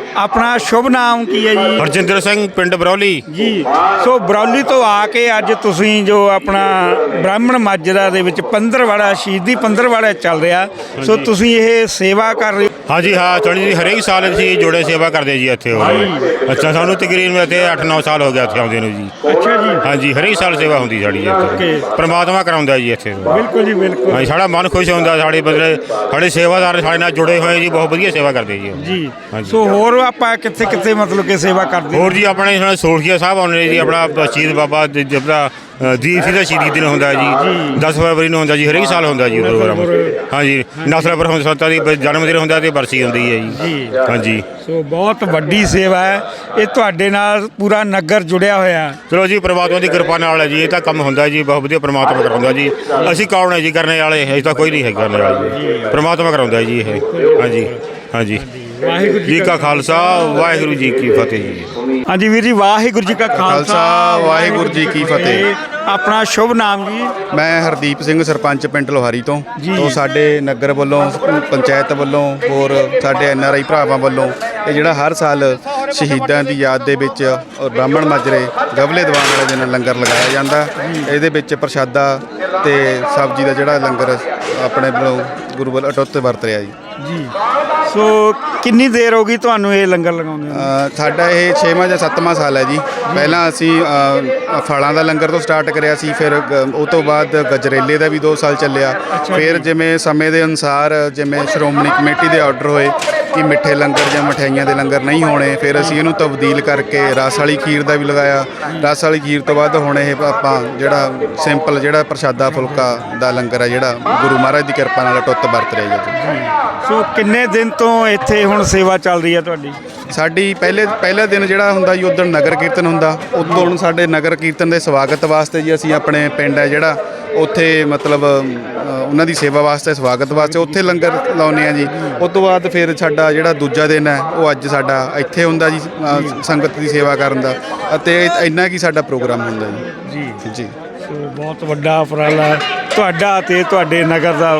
ਆਪਣਾ ਸ਼ੁਭ ਨਾਮ ਕੀ ਹੈ ਜੀ? ਹਰਜਿੰਦਰ ਸਿੰਘ ਪਿੰਡ ਬਰੌਲੀ। ਜੀ ਸੋ ਬਰੌਲੀ ਤੋਂ ਆ ਕੇ ਅੱਜ ਤੁਸੀਂ ਜੋ ਆਪਣਾ ਬ੍ਰਾਹਮਣ ਮਾਜਰਾ ਦੇ ਵਿੱਚ ਪੰਦਰਵਾੜਾ ਸ਼ਹੀਦੀ ਪੰਦਰਵਾੜਾ ਚੱਲ ਰਿਹਾ। ਸੋ ਤੁਸੀਂ ਇਹ ਸੇਵਾ ਕਰ ਰਹੇ ਹੋ। ਹਾਂਜੀ ਹਾਂ ਚੜੀ ਜੀ ਹਰੇਕ ਸਾਲ ਅਸੀਂ ਜੋੜੇ ਸੇਵਾ ਕਰਦੇ ਜੀ ਇੱਥੇ ਉਹ ਅੱਛਾ ਸਾਨੂੰ ਤਕਰੀਬਨ ਇੱਥੇ 8-9 ਸਾਲ ਹੋ ਗਿਆ ਇੱਥੇ ਆਉਂਦੇ ਨੂੰ ਜੀ। ਅੱਛਾ ਜੀ। ਹਾਂਜੀ ਹਰੇਕ ਸਾਲ ਸੇਵਾ ਹੁੰਦੀ ਸਾਡੀ। ਇੱਥੇ। ਪ੍ਰਮਾਤਮਾ ਕਰਾਉਂਦਾ ਜੀ ਇੱਥੇ। ਬਿਲਕੁਲ ਜੀ ਬਿਲਕੁਲ। ਹਾਂਜੀ ਸਾਡਾ ਮਨ ਖੁਸ਼ ਹੁੰਦਾ ਸਾਡੇ ਬਦਲੇ ਸਾਡੇ ਸੇਵਾਦਾਰ ਸਾਡੇ ਨਾਲ ਜੁੜੇ ਹੋਏ ਜੀ ਬਹੁਤ ਵਧੀਆ ਸੇਵਾ ਕਰਦੇ ਜੀ। ਜੀ। ਸੋ ਹੋਰ ਆਪਾਂ ਕਿੱਥੇ ਕਿੱਥੇ ਮਤਲਬ ਕਿ ਸੇਵਾ ਕਰਦੇ ਹਾਂ? ਹੋਰ ਜੀ ਆਪਣੇ ਹੁਣ ਸੋਲਖੀਆ ਸਾਹਿਬ ਆਉਂਦੇ ਨੇ ਜੀ ਆਪਣਾ ਸ਼ਹੀਦ ਬਾਬਾ ਜ- ਅ, ਦੀਪ ਸਿੰਘ ਦਾ ਸ਼ਹੀਦੀ ਦਿਨ ਹੁੰਦਾ ਜੀ। 10 ਫਰਵਰੀ ਨੂੰ ਹੁੰਦਾ ਜੀ ਹਰੇਕ ਸਾਲ ਹੁੰਦਾ ਜੀ ਉਹ ਪ੍ਰੋਗਰਾਮ ਹਾਂਜੀ ਨਸਲ ਪਰ ਸੰਤਾਂ ਦੀ ਬ- ਜਨਮ ਦਿਨ ਹੁੰਦਾ ਤੇ ਬਰਸੀ ਹੁੰਦੀ ਹੈ ਜੀ। ਹਾਂਜੀ। ਸੋ ਬਹੁਤ ਵੱਡੀ ਸੇਵਾ ਹੈ। ਇਹ ਤੁਹਾਡੇ ਨਾਲ ਪੂਰਾ ਨਗਰ ਜੁੜਿਆ ਹੋਇਆ। ਚਲੋ ਜੀ ਪ੍ਰਮਾਤਮਾ ਦੀ ਕਿਰਪਾ ਨਾਲ ਹੈ ਜੀ ਇਹ ਤਾਂ ਕੰਮ ਹੁੰਦਾ ਜੀ ਬਹੁਤ ਵਧੀਆ ਪ੍ਰਮਾਤਮਾ ਕਰਾਉਂਦਾ ਜੀ। ਅਸੀਂ ਕੌਣ ਹੈ ਜੀ ਕਰਨ ਵਾਲੇ? ਅਸੀਂ ਤਾਂ ਕੋਈ ਨਹੀਂ ਹੈ ਕਰਨ ਵਾਲਾ। ਜੀ। ਪ੍ਰਮਾਤਮਾ ਕਰਾਉਂਦਾ ਜੀ ਇਹ। ਹਾਂਜੀ ਹਾਂਜੀ। ਵਾਹਿਗੁਰੂ ਜੀ ਕਾ ਖਾਲਸਾ ਵਾਹਿਗੁਰੂ ਜੀ ਕੀ ਫਤਿਹ। ਜੀ ਹਾਂਜੀ ਵੀਰ ਜੀ ਵਾਹਿਗੁਰੂ ਜੀ ਕਾ ਖਾਲਸਾ ਵਾਹਿਗੁਰੂ ਜੀ ਕੀ ਫਤਿਹ। ਆਪਣਾ ਸ਼ੁਭ ਨਾਮ ਜੀ। ਮੈਂ ਹਰਦੀਪ ਸਿੰਘ ਸਰਪੰਚ ਪਿੰਡ ਲੋਹਾਰੀ ਤੋਂ। ਤੋਂ ਸਾਡੇ ਨਗਰ ਵੱਲੋਂ ਪੰਚਾਇਤ ਵੱਲੋਂ ਹੋਰ ਸਾਡੇ ਐਨ ਆਰ ਆਈ ਭਰਾਵਾਂ ਵੱਲੋਂ ਇਹ ਜਿਹੜਾ ਹਰ ਸਾਲ ਸ਼ਹੀਦਾਂ ਦੀ ਯਾਦ ਦੇ ਵਿੱਚ ਬ੍ਰਾਹਮਣ ਮਾਜਰੇ ਗਵਲੇ ਦੀਵਾਨ ਵਾਲੇ ਦਿਨ ਲੰਗਰ ਲਗਾਇਆ ਜਾਂਦਾ ਇਹਦੇ ਵਿੱਚ ਪ੍ਰਸ਼ਾਦਾ ਤੇ ਸਬਜ਼ੀ ਦਾ ਜਿਹੜਾ ਲੰਗਰ ਆਪਣੇ ਵੱਲੋਂ ਗੁਰੂ ਵੱਲ ਅਟੁੱਟ ਵਰਤ ਰਿਹਾ ਜੀ। ਜੀ। ਸੋ ਕਿੰਨੀ ਦੇਰ ਹੋ ਗਈ ਤੁਹਾਨੂੰ ਇਹ ਲੰਗਰ ਲਗਾਉਂਦੇ ਨੂੰ? ਅ, ਸਾਡਾ ਇਹ 6ਵਾਂ ਜਾਂ 7ਵਾਂ ਸਾਲ ਹੈ ਜੀ। ਪਹਿਲਾਂ ਅਸੀਂ ਅ, ਫਲਾਂ ਦਾ ਲੰਗਰ ਤੋਂ ਸਟਾਰਟ ਕਰਿਆ ਸੀ ਫਿਰ ਗ- ਉਹ ਤੋਂ ਬਾਅਦ ਗਜਰੇਲੇ ਦਾ ਵੀ 2 ਸਾਲ ਚੱਲਿਆ। ਫਿਰ ਜਿਵੇਂ ਸਮੇਂ ਦੇ ਅਨੁਸਾਰ ਜਿਵੇਂ ਸ਼੍ਰੋਮਣੀ ਕਮੇਟੀ ਦੇ ਆਰਡਰ ਹੋਏ ਕਿ ਮਿੱਠੇ ਲੰਗਰ ਜਾਂ ਮਠਿਆਈਆਂ ਦੇ ਲੰਗਰ ਨਹੀਂ ਹੋਣੇ ਫਿਰ ਅਸੀਂ ਇਹਨੂੰ ਤਬਦੀਲ ਕਰਕੇ ਰਸ ਵਾਲੀ ਖੀਰ ਦਾ ਵੀ ਲਗਾਇਆ। ਰਸ ਵਾਲੀ ਖੀਰ ਤੋਂ ਬਾਅਦ ਹੁਣ ਇਹ ਆਪਾਂ ਜਿਹੜਾ ਸਿੰਪਲ ਜਿਹੜਾ ਪ੍ਰਸ਼ਾਦਾ ਫੁਲਕਾ ਦਾ ਲੰਗਰ ਹੈ ਜਿਹੜਾ ਗੁਰੂ ਮਹਾਰਾਜ ਦੀ ਕਿਰਪਾ ਨਾਲ ਟੁੱਤ ਵਰਤ ਰਿਹਾ ਜੀ। ਸੋ ਕਿੰਨੇ ਦਿਨ ਤੋਂ ਇੱਥੇ ਹੁਣ ਸੇਵਾ ਚੱਲ ਰਹੀ ਹੈ ਤੁਹਾਡੀ? ਸਾਡੀ ਪਹਿਲੇ ਪਹਿਲਾ ਦਿਨ ਜਿਹੜਾ ਹੁੰਦਾ ਜੀ ਉਦੋਂ ਨਗਰ ਕੀਰਤਨ ਹੁੰਦਾ। ਉਦੋਂ ਹੁਣ ਸਾਡੇ ਨਗਰ ਕੀਰਤਨ ਦੇ ਸਵਾਗਤ ਵਾਸਤੇ ਜੀ ਅਸੀਂ ਆਪਣੇ ਪਿੰਡ ਹੈ ਜਿਹੜਾ ਉੱਥੇ ਮਤਲਬ ਉਹਨਾਂ ਦੀ ਸੇਵਾ ਵਾਸਤੇ ਸਵਾਗਤ ਵਾਸਤੇ ਉੱਥੇ ਲੰਗਰ ਲਾਉਨੇ ਆ ਜੀ। ਉਸ ਤੋਂ ਬਾਅਦ ਫਿਰ ਸਾਡਾ ਜਿਹੜਾ ਦੂਜਾ ਦਿਨ ਹੈ ਉਹ ਅੱਜ ਸਾਡਾ ਇੱਥੇ ਹੁੰਦਾ ਜੀ ਸੰਗਤ ਦੀ ਸੇਵਾ ਕਰਨ ਦਾ। ਅਤੇ ਇੰਨਾ ਕੀ ਸਾਡਾ ਪ੍ਰੋਗਰਾਮ ਹੁੰਦਾ ਜੀ। ਜੀ। ਜੀ। ਸੋ ਬਹੁਤ ਵੱਡਾ ਉਪਰਾਲਾ ਤੁਹਾਡਾ ਤੇ ਤੁਹਾਡੇ ਨਗਰ ਦਾ।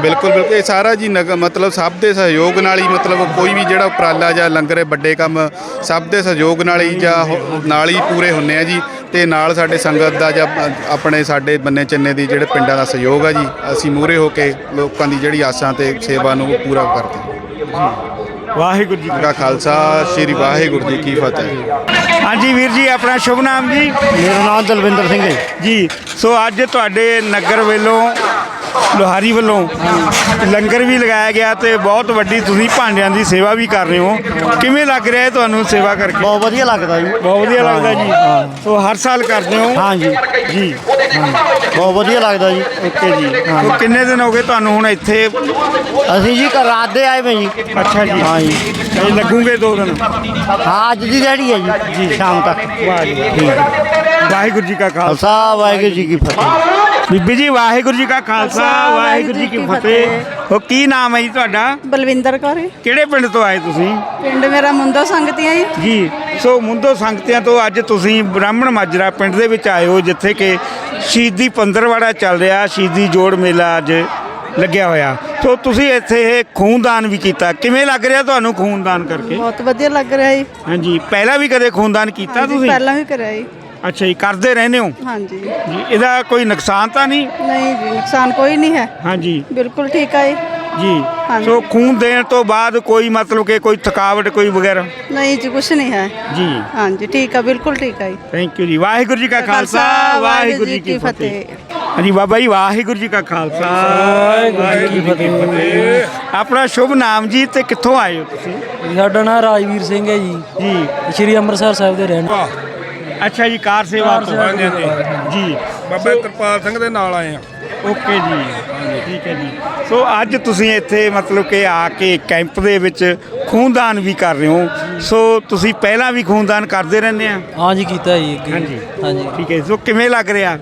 ਬਿਲਕੁਲ ਬਿਲਕੁਲ। ਇਹ ਸਾਰਾ ਜੀ ਨਗਰ ਮਤਲਬ ਸਭ ਦੇ ਸਹਿਯੋਗ ਨਾਲ ਹੀ ਮਤਲਬ ਕੋਈ ਵੀ ਜਿਹੜਾ ਉਪਰਾਲਾ ਜਾਂ ਲੰਗਰ ਹੈ ਵੱਡੇ ਕੰਮ ਸਭ ਦੇ ਸਹਿਯੋਗ ਨਾਲ ਹੀ ਜਾਂ ਹੋ- ਨਾਲ ਹੀ ਪੂਰੇ ਹੁੰਨੇ ਆ ਜੀ। ਤੇ ਨਾਲ ਸਾਡੇ ਸੰਗਤ ਦਾ ਜਾਂ ਆਪਣੇ ਸਾਡੇ ਬੰਨੇ ਚੰਨੇ ਦੀ ਜਿਹੜੇ ਪਿੰਡਾਂ ਦਾ ਸਹਿਯੋਗ ਆ ਜੀ, ਅਸੀਂ ਮੂਹਰੇ ਹੋ ਕੇ ਲੋਕਾਂ ਦੀ ਜਿਹੜੀ ਆਸਾਂ ਤੇ ਸੇਵਾ ਨੂੰ ਪੂਰਾ ਕਰਦੇ ਹਾਂ। ਵਾਹਿਗੁਰੂ ਜੀ ਕਾ ਖਾਲਸਾ ਸ੍ਰੀ ਵਾਹਿਗੁਰੂ ਜੀ ਕੀ ਫਤਿਹ। ਹਾਂਜੀ ਵੀਰ ਜੀ ਆਪਣਾ ਸ਼ੁਭ ਨਾਮ ਜੀ? ਮੇਰਾ ਨਾਮ ਦਲਵਿੰਦਰ ਸਿੰਘ ਹੈ। ਜੀ ਸੋ ਅੱਜ ਤੁਹਾਡੇ ਨਗਰ ਵੱਲੋਂ ਲੋਹਾਰੀ ਵੱਲੋਂ ਲੰਗਰ ਵੀ ਲਗਾਇਆ ਗਿਆ ਤੇ ਬਹੁਤ ਵੱਡੀ ਤੁਸੀਂ ਭਾਂਡਿਆਂ ਦੀ ਸੇਵਾ ਵੀ ਕਰ ਰਹੇ ਹੋ। ਕਿਵੇਂ ਲੱਗ ਰਿਹਾ ਹੈ ਤੁਹਾਨੂੰ ਸੇਵਾ ਕਰਕੇ? ਬਹੁਤ ਵਧੀਆ ਲੱਗਦਾ ਜੀ। ਬਹੁਤ ਵਧੀਆ ਲੱਗਦਾ ਜੀ। ਸੋ ਹਰ ਸਾਲ ਕਰਦੇ ਹੋ? ਹਾਂ ਜੀ। ਜੀ। ਬਹੁਤ ਵਧੀਆ ਲੱਗਦਾ ਜੀ। ਓਕੇ ਜੀ। ਸੋ ਕਿੰਨੇ ਦਿਨ ਹੋ ਗਏ ਤੁਹਾਨੂੰ ਹੁਣ ਇੱਥੇ? ਅਸੀਂ ਜੀ ਘਰ ਰਾਤ ਦੇ ਆਏ ਵੇ ਜੀ। ਅੱਛਾ ਜੀ। ਹਾਂ ਜੀ। ਇਹ ਲੱਗੂਗੇ ਦੋ ਦਿਨ? ਹਾਂ ਅੱਜ ਦੀ ਦਿਹਾੜੀ ਹੈ ਜੀ। ਜੀ ਸ਼ਾਮ ਤੱਕ। ਵਾਹ ਜੀ ਵਾਹਿਗੁਰੂ ਜੀ ਕਾ ਖਾਲਸਾ ਵਾਹਿਗੁਰੂ ਜੀ ਕੀ ਫਤਿਹ। ਬੀਬੀ ਜੀ ਵਾਹਿਗੁਰੂ ਜੀ ਕਾ ਖਾਲਸਾ ਵਾਹਿਗੁਰੂ ਜੀ ਕੀ ਫਤਿਹ। ਉਹ ਕੀ ਨਾਮ ਹੈ ਜੀ ਤੁਹਾਡਾ? ਬਲਵਿੰਦਰ ਕੌਰ ਕਿਹੜੇ ਪਿੰਡ ਤੋਂ ਆਏ ਤੁਸੀਂ? ਪਿੰਡ ਮੇਰਾ ਮੁੰਡਾ ਸੰਗਤੀਆਂ ਜੀ। ਜੀ ਸੋ ਮੁੰਦੋ ਸੰਗਤਿਆਂ ਤੋਂ ਅੱਜ ਤੁਸੀਂ ਬ੍ਰਾਹਮਣ ਮਾਜਰਾ ਪਿੰਡ ਦੇ ਵਿੱਚ ਆਏ ਹੋ ਜਿੱਥੇ ਕਿ ਸ਼ਹੀਦੀ ਪੰਦਰਵਾੜਾ ਚੱਲ ਰਿਹਾ ਸ਼ਹੀਦੀ ਜੋੜ ਮੇਲਾ ਅੱਜ ਲੱਗਿਆ ਹੋਇਆ। ਸੋ ਤੁਸੀਂ ਇੱਥੇ ਇਹ ਖੂਨਦਾਨ ਵੀ ਕੀਤਾ। ਕਿਵੇਂ ਲੱਗ ਰਿਹਾ ਤੁਹਾਨੂੰ ਖੂਨਦਾਨ ਕਰਕੇ? ਬਹੁਤ ਵਧੀਆ ਲੱਗ ਰਿਹਾ ਜੀ। ਹਾਂਜੀ ਪਹਿਲਾਂ ਵੀ ਕਦੇ ਖੂਨਦਾਨ ਕੀਤਾ ਤੁਸੀਂ? ਪਹਿਲਾਂ ਵੀ ਕਰਿਆ ਜੀ। ਅੱਛਾ ਜੀ ਕਰਦੇ ਰਹਿੰਦੇ ਹੋ? ਹਾਂਜੀ। ਜੀ ਇਹਦਾ ਕੋਈ ਨੁਕਸਾਨ ਤਾਂ ਨਹੀਂ? ਨਹੀਂ ਜੀ ਨੁਕਸਾਨ ਕੋਈ ਨਹੀਂ ਹੈ। ਹਾਂਜੀ। ਬਿਲਕੁਲ ਠੀਕ ਹੈ ਜੀ। ਹਾਂਜੀ। ਸੋ ਖੂਨ ਦੇਣ ਤੋਂ ਬਾਅਦ ਕੋਈ ਮਤਲਬ ਕਿ ਕੋਈ ਥਕਾਵਟ ਕੋਈ ਵਗੈਰਾ? ਨਹੀਂ ਜੀ ਕੁਛ ਨਹੀਂ ਹੈ। ਜੀ। ਹਾਂਜੀ ਠੀਕ ਹੈ ਬਿਲਕੁਲ ਠੀਕ ਹੈ ਥੈਂਕ ਯੂ ਜੀ। ਵਾਹਿਗੁਰੂ ਜੀ ਕਾ ਖਾਲਸਾ ਵਾਹਿਗੁਰੂ ਜੀ ਕੀ ਫਤਿਹ। ਹਾਂਜੀ ਬਾਬਾ ਜੀ ਵਾਹਿਗੁਰੂ ਜੀ ਕਾ ਖਾਲਸਾ ਵਾਹਿਗੁਰੂ ਜੀ ਕੀ ਫਤਿਹ। ਆਪਣਾ ਸ਼ੁਭ ਨਾਮ ਜੀ ਤੇ ਕਿੱਥੋਂ ਆਏ ਹੋ ਤੁਸੀਂ? ਸਾਡਾ ਨਾਮ ਰਾਜਵੀਰ ਸਿੰਘ ਹੈ ਜੀ। ਜੀ। ਸ਼੍ਰੀ ਅੰਮ੍ਰਿਤਸਰ ਸਾਹਿਬ ਦੇ ਰਹਿਣ ਅੱਛਾ ਜੀ ਕਾਰ ਸੇਵਾ ਤੋਂ ਜੀ। ਬਾਬਾ ਕਿਰਪਾਲ ਸਿੰਘ ਦੇ ਨਾਲ ਆਏ ਆ। ਓਕੇ ਜੀ। ਠੀਕ ਹੈ ਜੀ। ਸੋ ਅੱਜ ਤੁਸੀਂ ਇੱਥੇ ਮਤਲਬ ਕਿ ਆ ਕੇ ਕੈਂਪ ਦੇ ਵਿੱਚ ਖੂਨਦਾਨ ਵੀ ਕਰ ਰਹੇ ਹੋ। ਸੋ ਤੁਸੀਂ ਪਹਿਲਾਂ ਵੀ ਖੂਨਦਾਨ ਕਰਦੇ ਰਹਿੰਦੇ ਆ? ਹਾਂ ਜੀ ਕੀਤਾ ਜੀ ਅੱਗੇ। ਹਾਂਜੀ। ਹਾਂਜੀ। ਠੀਕ ਹੈ ਸੋ ਕਿਵੇਂ ਲੱਗ ਰਿਹਾ?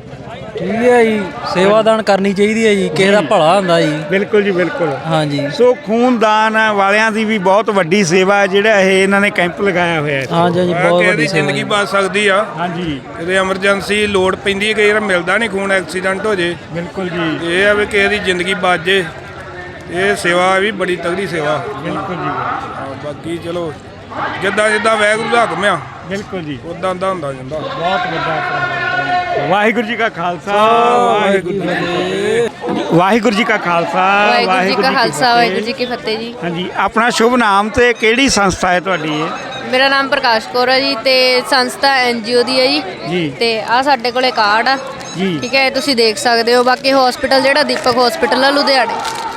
ਠੀਕ ਹੈ ਜੀ ਸੇਵਾਦਾਨ ਕਰਨੀ ਚਾਹੀਦੀ ਹੈ ਜੀ ਕਿਸੇ ਦਾ ਭਲਾ ਹੁੰਦਾ ਜੀ। ਬਿਲਕੁਲ ਜੀ ਬਿਲਕੁਲ। ਹਾਂਜੀ। ਸੋ ਖੂਨਦਾਨ ਵਾਲਿਆਂ ਦੀ ਵੀ ਬਹੁਤ ਵੱਡੀ ਸੇਵਾ ਹੈ ਜਿਹੜਾ ਇਹ ਇਹਨਾਂ ਨੇ ਕੈਂਪ ਲਗਾਇਆ ਹੋਇਆ ਹੈ। ਹਾਂ ਜੀ ਬਹੁਤ ਵੱਡੀ ਸੇਵਾ ਜ਼ਿੰਦਗੀ। ਬਚ ਸਕਦੀ ਆ? ਹਾਂਜੀ। ਕਿਤੇ ਐਮਰਜੈਂਸੀ ਲੋੜ ਪੈਂਦੀ ਹੈ ਕਈ ਵਾਰ ਮਿਲਦਾ ਨਹੀਂ ਖੂਨ ਐਕਸੀਡੈਂਟ ਹੋ ਜੇ। ਬਿਲਕੁਲ ਜੀ। ਇਹ ਆ ਵੀ ਕਿਸੇ ਦੀ ਜ਼ਿੰਦਗੀ ਬਚ ਜੇ। ਇਹ ਸੇਵਾ ਵੀ ਬੜੀ ਤਗੜੀ ਸੇਵਾ। ਬਿਲਕੁਲ ਜੀ। ਹਾਂ, ਬਾਕੀ ਚਲੋ ਜਿੱਦਾਂ ਜਿੱਦਾਂ ਵੈਗੁਰੂ ਦਾ ਹੁਕਮ ਆ ਬਿਲਕੁਲ ਜੀ। ਉਦਾਂ ਦਾ ਹੁੰਦਾ ਜਾਂਦਾ। ਬਹੁਤ ਵੱਡਾ। ਵਾਹਿਗੁਰੂ ਜੀ ਕਾ ਖਾਲਸਾ ਵਾਹਿਗੁਰੂ ਜੀ ਕੀ ਫਤਿਹ। ਵਾਹਿਗੁਰੂ ਜੀ ਕਾ ਖਾਲਸਾ ਵਾਹਿਗੁਰੂ ਜੀ ਕਾ ਖਾਲਸਾ। ਵਾਹਿਗੁਰੂ ਜੀ ਕੀ ਫਤਿਹ ਜੀ। ਹਾਂਜੀ ਆਪਣਾ ਸ਼ੁਭ ਨਾਮ ਤੇ ਕਿਹੜੀ ਸੰਸਥਾ ਹੈ ਤੁਹਾਡੀ ਇਹ? ਮੇਰਾ ਨਾਮ ਪ੍ਰਕਾਸ਼ ਕੌਰ ਹੈ ਜੀ ਤੇ ਸੰਸਥਾ ਐਨਜੀਓ ਦੀ ਹੈ ਜੀ। ਜੀ। ਤੇ ਆ ਸਾਡੇ ਕੋਲੇ ਕਾਰਡ ਆ। ਜੀ। ਠੀਕ ਹੈ ਤੁਸੀਂ ਦੇਖ ਸਕਦੇ ਹੋ ਬਾਕੀ ਹਸਪੀਟਲ ਜਿਹੜਾ ਦੀਪਕ ਹਸਪੀਟਲ ਆ ਲੁਧਿਆਣੇ।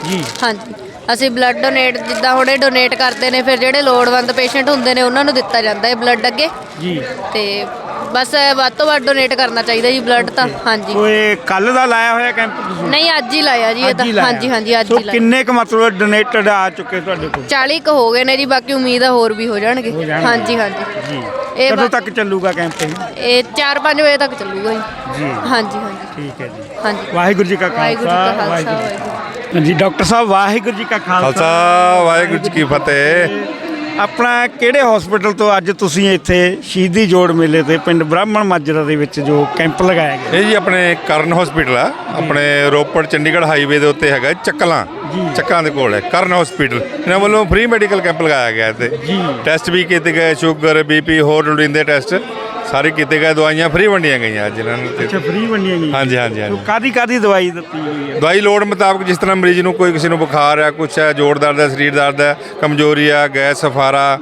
ਜੀ। ਹਾਂਜੀ ਅਸੀਂ ਬਲੱਡ ਡੋਨੇਟ ਜਿੱਦਾਂ ਹੁਣੇ ਡੋਨੇਟ ਕਰਦੇ ਨੇ ਫਿਰ ਜਿਹੜੇ ਲੋੜਵੰਦ ਪੇਸ਼ੈਂਟ ਹੁੰਦੇ ਨੇ ਉਹਨਾਂ ਨੂੰ ਦਿੱਤਾ ਜਾਂਦਾ ਹੈ ਬਲੱਡ ਅੱਗੇ। ਜੀ। ਤੇ ਬਸ ਵੱਧ ਤੋਂ ਵੱਧ ਡੋਨੇਟ ਕਰਨਾ ਚਾਹੀਦਾ ਜੀ ਬਲੱਡ ਤਾਂ ਹਾਂਜੀ। ਕੋਈ ਕੱਲ ਦਾ ਲਾਇਆ ਹੋਇਆ ਕੈਂਪ ਤੁਸੀਂ? ਨਹੀਂ ਅੱਜ ਹੀ ਲਾਇਆ ਜੀ ਇਹ ਅੱਜ ਤਾਂ ਹੀ ਲਾਇਆ। ਹਾਂਜੀ ਹਾਂਜੀ ਅੱਜ ਸੋ ਹੀ ਲਾਇਆ। ਕਿੰਨੇ ਕੁ ਮਤਲਬ ਡੋਨੇਟਡ ਆ ਚੁੱਕੇ ਤੁਹਾਡੇ ਕੋਲ? 40 ਕ ਹੋ ਗਏ ਨੇ ਜੀ ਬਾਕੀ ਉਮੀਦ ਆ ਹੋਰ ਵੀ ਹੋ ਜਾਣਗੇ। ਹੋ ਜਾਣਗੇ। ਹਾਂਜੀ ਹਾਂਜੀ। ਜੀ। ਇਹ ਕਦੋਂ ਬਾ- ਤੱਕ ਚੱਲੂਗਾ ਕੈਂਪ ਇਹ? ਇਹ 4-5 ਵਜੇ ਤੱਕ ਚੱਲੂਗਾ ਜੀ। ਜੀ। ਹਾਂਜੀ ਹਾਂਜੀ। ਠੀਕ ਹੈ ਜੀ। ਹਾਂਜੀ। ਵਾਹਿਗੁਰੂ ਜੀ ਕਾ ਵਾਹਿਗੁਰੂ ਜੀ ਖਾਲਸਾ ਕਾ ਖਾਲਸਾ ਵਾਹਿਗੁਰੂ ਵਾਹਿਗੁਰੂ। ਹਾਂਜੀ ਡਾਕਟਰ ਸਾਹਿਬ ਵਾਹਿਗੁਰੂ ਜੀ ਕਾ ਖਾਲਸਾ। ਖਾਲਸਾ ਵਾਹਿਗੁਰੂ ਜੀ ਕੀ ਫਤਿਹ। ਆਪਣਾ ਕਿਹੜੇ ਹਸਪੀਟਲ ਤੋਂ ਅੱਜ ਤੁਸੀਂ ਇੱਥੇ ਸ਼ਹੀਦੀ ਜੋੜ ਮੇਲੇ ਤੇ ਪਿੰਡ ਬ੍ਰਾਹਮਣ ਮਾਜਰਾ ਦੇ ਵਿੱਚ ਜੋ ਕੈਂਪ ਲਗਾਇਆ ਗਿਆ? ਇਹ ਜੀ ਆਪਣੇ ਕਰਨ ਹਸਪੀਟਲ ਆ। ਆਪਣੇ ਰੋਪੜ ਚੰਡੀਗੜ੍ਹ ਹਾਈਵੇ ਦੇ ਉੱਤੇ ਹੈਗਾ ਚੱਕਲਾਂ। ਚੱਕਾਂ ਦੇ ਕੋਲ ਹੈ ਕਰਨ ਹਸਪੀਟਲ ਇਹਨਾਂ ਵੱਲੋਂ ਫ੍ਰੀ ਮੈਡੀਕਲ ਕੈਂਪ ਲਗਾਇਆ ਗਿਆ ਇੱਥੇ। ਟੈਸਟ ਵੀ ਕੀਤੇ ਗਏ ਸ਼ੂਗਰ ਬੀਪੀ ਹੋਰ ਲੋੜੀਂਦੇ ਟੈਸਟ ਸਾਰੇ ਕੀਤੇ ਗਏ ਦਵਾਈਆਂ ਫ੍ਰੀ ਵੰਡੀਆਂ ਗਈਆਂ ਅੱਜ ਇਹਨਾਂ ਨੂੰ ਅੱਛਾ ਫ੍ਰੀ ਵੰਡੀਆਂ ਗਈਆਂ। ਹਾਂਜੀ ਹਾਂਜੀ ਹਾਂਜੀ। ਕਾਦੀ ਕਾਦੀ ਦਵਾਈ ਦਿੱਤੀ ਗਈ ਹੈ? ਦਵਾਈ ਲੋੜ ਮੁਤਾਬਕ ਜਿਸ ਤਰ੍ਹਾਂ ਮਰੀਜ਼ ਨੂੰ ਕੋਈ ਕਿਸੇ ਨੂੰ ਬੁਖਾਰ ਹੈ ਕੁਛ ਹੈ ਜੋੜ ਦਰਦ ਹੈ ਸਰੀਰ ਦਰਦ ਹੈ ਕਮਜ਼ੋਰੀ ਹੈ ਗੈਸ ਸਫਾਰਾ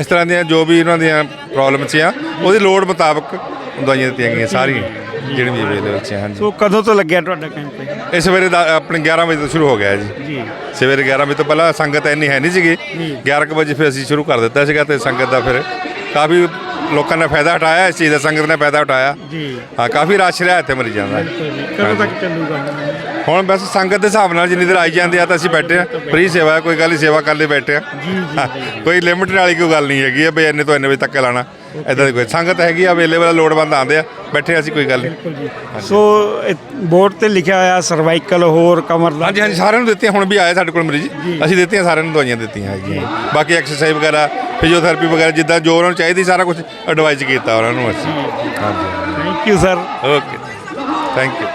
ਇਸ ਤਰ੍ਹਾਂ ਦੀਆਂ ਜੋ ਵੀ ਉਹਨਾਂ ਦੀਆਂ ਪ੍ਰੋਬਲਮਸ ਆ ਉਹਦੀ ਲੋੜ ਮੁਤਾਬਕ ਦਵਾਈਆਂ ਦਿੱਤੀਆਂ ਗਈਆਂ ਸਾਰੀਆਂ ਜਿਹੜੀਆਂ ਵੀ ਅਵੇਲੇਬਲ ਸੀ ਹਾਂਜੀ। ਸੋ ਕਦੋਂ ਤੋਂ ਲੱਗਿਆ ਤੁਹਾਡਾ ਕੈਂਪ ਇਹ? ਇਹ ਸਵੇਰੇ ਦਾ- ਆਪਣੇ 11 ਵਜੇ ਤੋਂ ਸ਼ੁਰੂ ਹੋ ਗਿਆ ਜੀ। ਜੀ। ਸਵੇਰੇ 11 ਵਜੇ ਤੋਂ ਪਹਿਲਾਂ ਸੰਗਤ ਇੰਨੀ ਹੈ ਨਹੀਂ ਸੀਗੀ। 11 ਕੁ ਵਜੇ ਫਿਰ ਅਸੀਂ ਸ਼ੁਰੂ ਕਰ ਦਿੱਤਾ ਸੀਗਾ ਤੇ ਸੰਗਤ ਦਾ ਫਿਰ ਕਾਫੀ ਲੋਕਾਂ ਨੇ ਫਾਇਦਾ ਉਠਾਇਆ ਇਸ ਚੀਜ਼ ਦਾ ਸੰਗਤ ਨੇ ਫਾਇਦਾ ਉਠਾਇਆ ਜੀ। ਹਾਂ ਕਾਫੀ ਰਸ਼ ਰਿਹਾ ਇੱਥੇ ਮਰੀਜ਼ਾਂ ਦਾ। ਕਦੋਂ ਤੱਕ ਚੱਲੂਗਾ ਹੁਣ ਬਸ ਸੰਗਤ ਦੇ ਹਿਸਾਬ ਨਾਲ ਜਿੰਨੀ ਦੇਰ ਆਈ ਜਾਂਦੀ ਆ ਤਾਂ ਅਸੀਂ ਬੈਠੇ ਆ ਫ੍ਰੀ ਸੇਵਾ ਹੈ ਕੋਈ ਗੱਲ ਨਹੀਂ ਸੇਵਾ ਕਰਨ ਲਈ ਬੈਠੇ ਆ ਕੋਈ ਲਿਮਿਟ ਵਾਲੀ ਕੋਈ ਗੱਲ ਨਹੀਂ ਹੈਗੀ ਆ ਵੀ ਇੰਨੇ ਤੋਂ ਇੰਨੇ ਵਜੇ ਤੱਕ ਲਾਣਾ ਇਦਾਂ ਦੀ ਕੋਈ ਸੰਗਤ ਹੈਗੀ ਆ ਅਵੇਲੇਬਲ ਲੋੜਵੰਦ ਆਉਂਦੇ ਆ ਬੈਠੇ ਆ, ਅਸੀਂ ਕੋਈ ਗੱਲ ਨਹੀਂ। ਸੋ ਬੋਰਡ ਤੇ ਲਿਖਿਆ ਹੋਇਆ ਸਰਵਾਈਕਲ ਹੋਰ ਕਮਰ ਦਾ। ਹਾਂਜੀ ਹਾਂਜੀ ਸਾਰਿਆਂ ਨੂੰ ਦਿੱਤੀਆਂ ਹੁਣ ਵੀ ਆਏ ਸਾਡੇ ਕੋਲ ਮਰੀਜ਼। ਅਸੀਂ ਦਿੱਤੀਆਂ ਸਾਰਿਆਂ ਨੂੰ ਦਵਾਈਆਂ ਦਿੱਤੀਆਂ ਹੈਗੀਆਂ। ਬਾਕੀ ਐਕਸਰਸਾਈਜ਼ ਵਗੈਰਾ ਫਿਜ਼ੀਓਥੈਰੇਪੀ ਵਗੈਰਾ ਜਿੱਦਾਂ ਜੋ ਉਹਨਾਂ ਨੂੰ ਚਾਹੀਦੀ ਸਾਰਾ ਕੁਝ ਐਡਵਾਈਜ਼ ਕੀਤਾ ਉਹਨਾਂ ਨੂੰ ਅਸੀਂ। ਹਾਂਜੀ thank you sir okay thank you